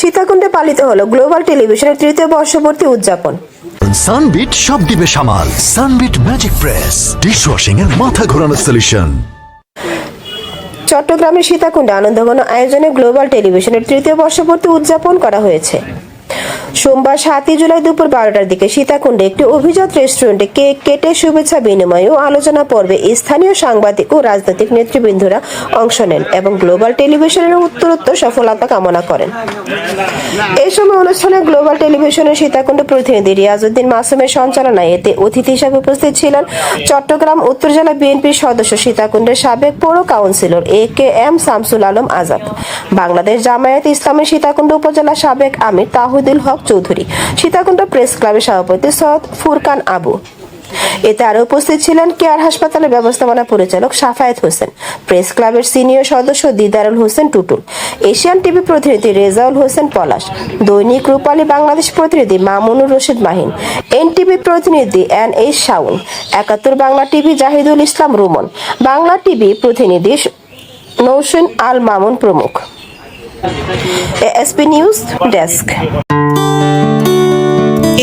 সীতাকুণ্ডে পালিত হলো গ্লোবাল টেলিভিশনের তৃতীয় বর্ষপূর্তি উদযাপন। সানবিট সব দিবে সামাল। Sunbit magic press. Dish washing এর মাথা ঘোরানো সলিউশন চট্টগ্রামের সীতাকুণ্ডে আনন্দঘন আয়োজনে গ্লোবাল টেলিভিশনের তৃতীয় বর্ষপূর্তি উদযাপন করা হয়েছে। সোমবার সাতই জুলাই দুপুর বারোটার দিকে সীতাকুণ্ডে একটি অভিজাত রেস্টুরেন্টে কেক কেটে শুভেচ্ছা বিনিময় ও আলোচনা পর্বে স্থানীয় সাংবাদিক ও রাজনৈতিক নেতৃবৃন্দরা অংশ নেন এবং গ্লোবাল টেলিভিশনের উত্তরোত্তর সফলতা কামনা করেন। এই সময় অনুষ্ঠানে গ্লোবাল টেলিভিশনের সীতাকুণ্ড প্রতিনিধি রিয়াজউদ্দিন মাসুমের সঞ্চালনায় এতে অতিথি হিসাবে উপস্থিত ছিলেন চট্টগ্রাম উত্তর জেলা বিএনপির সদস্য সীতাকুণ্ডের সাবেক পৌর councillor A K M Shamsul Alam Azad. Bangladesh Jamaat ইসলামের সীতাকুণ্ড উপজেলা সাবেক আমির তাহিদুল হক চৌধুরী। সীতাকুণ্ড প্রেস ক্লাবের সভাপতি সৈয়দ ফুরকান আবু। এতে আরও উপস্থিত ছিলেন কেয়ার হাসপাতালের ব্যবস্থাপনা পরিচালক সাফায়েত হোসেন, প্রেস ক্লাবের সিনিয়র সদস্য দিদারুল হোসেন টুটুল, এশিয়ান টিভি প্রতিনিধি রেজাউল হোসেন পলাশ, দৈনিক রূপালী বাংলাদেশ প্রতিনিধি মামুনুর রশিদ মাহিন, এনটিভি প্রতিনিধি N H Shaun Ekattor Bangla TV Zahidul Islam Ruman, Bangla TV প্রতিনিধি নৌসেন আল মামুন প্রমুখ। ASP news desk.